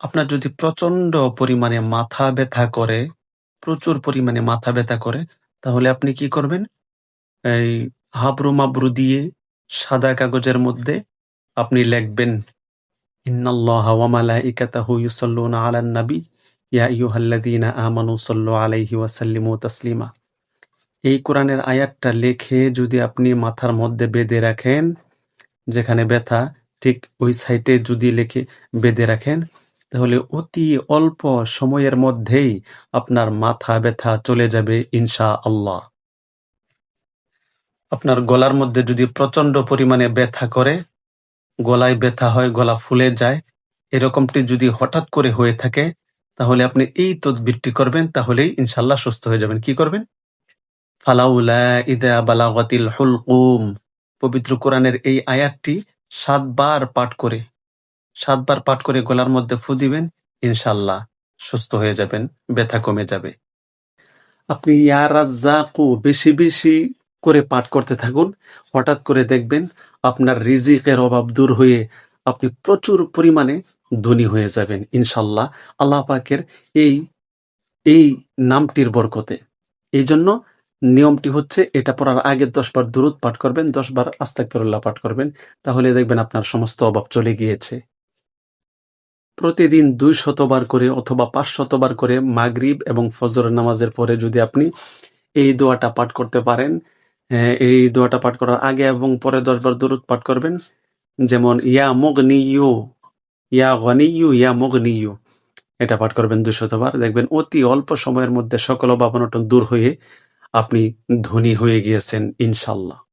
আপনার যদি প্রচণ্ড পরিমাণে মাথা ব্যথা করে, প্রচুর পরিমাণে মাথা ব্যথা করে, তাহলে আপনি কি করবেন? এই হাবরু-মাবরু দিয়ে সাদা কাগজের মধ্যে আপনি লিখবেন ইন্নাল্লাহা ওয়া মালাইকাতাহু ইউসাল্লুনা আলান নাবী ইয়া আইয়ুহাল্লাযীনা আমানু সাল্লু আলাইহি ওয়া সাল্লিমু। এই কোরআনের আয়াতটা লিখে যদি আপনি মাথার মধ্যে বেঁধে রাখেন, যেখানে ব্যথা ঠিক ওই সাইডে যদি লেখে বেঁধে রাখেন, তাহলে অতি অল্প সময়ের মধ্যেই আপনার মাথা ব্যথা চলে যাবে ইনশা আল্লাহ। আপনার গলার মধ্যে যদি প্রচণ্ড পরিমাণে ব্যথা করে, গলায় ব্যথা হয়, গলা ফুলে যায়, এরকমটি যদি হঠাৎ করে হয়ে থাকে, তাহলে আপনি এই তদবিরটি করবেন, তাহলেই ইনশাল্লাহ সুস্থ হয়ে যাবেন। কি করবেন? ফালাউলা ইদা বালাগাতিল হুলকুম পবিত্র কোরআনের এই আয়াতটি সাতবার পাঠ করে সাতবার পাঠ করে গলার মধ্যে ফু দিবেন, ইনশাল্লাহ সুস্থ হয়ে যাবেন, ব্যথা কমে যাবে। আপনি ইয়া বেশি বেশি করে পাঠ করতে থাকুন, হঠাৎ করে দেখবেন আপনার রিজিকের অভাব দূর হয়ে আপনি প্রচুর পরিমাণে ধনী হয়ে যাবেন, ইনশাল্লাহ। আল্লাহ পাকের এই এই নামটির বরকতে। এই জন্য নিয়মটি হচ্ছে এটা পড়ার আগে দশবার দূরত পাঠ করবেন দশবার আস্তাকফিরুল্লাহ পাঠ করবেন, তাহলে দেখবেন আপনার সমস্ত অভাব চলে গিয়েছে। প্রতিদিন দুই শতবার করে অথবা পাঁচ শতবার করে মাগরিব এবং ফজর নামাজের পরে যদি আপনি এই দোয়াটা পাঠ করতে পারেন এই দোয়াটা পাঠ করার আগে এবং পরে দশবার দূরত পাঠ করবেন। যেমন, ইয়া মগনিয়ু, ইয়া গনিয়ু, ইয়া মগনিয়ু। এটা পাঠ করবেন দুই শতবার দেখবেন অতি অল্প সময়ের মধ্যে সকল অভাব দূর হয়ে আপনি ধনী হয়ে গিয়েছেন, ইনশাল্লাহ।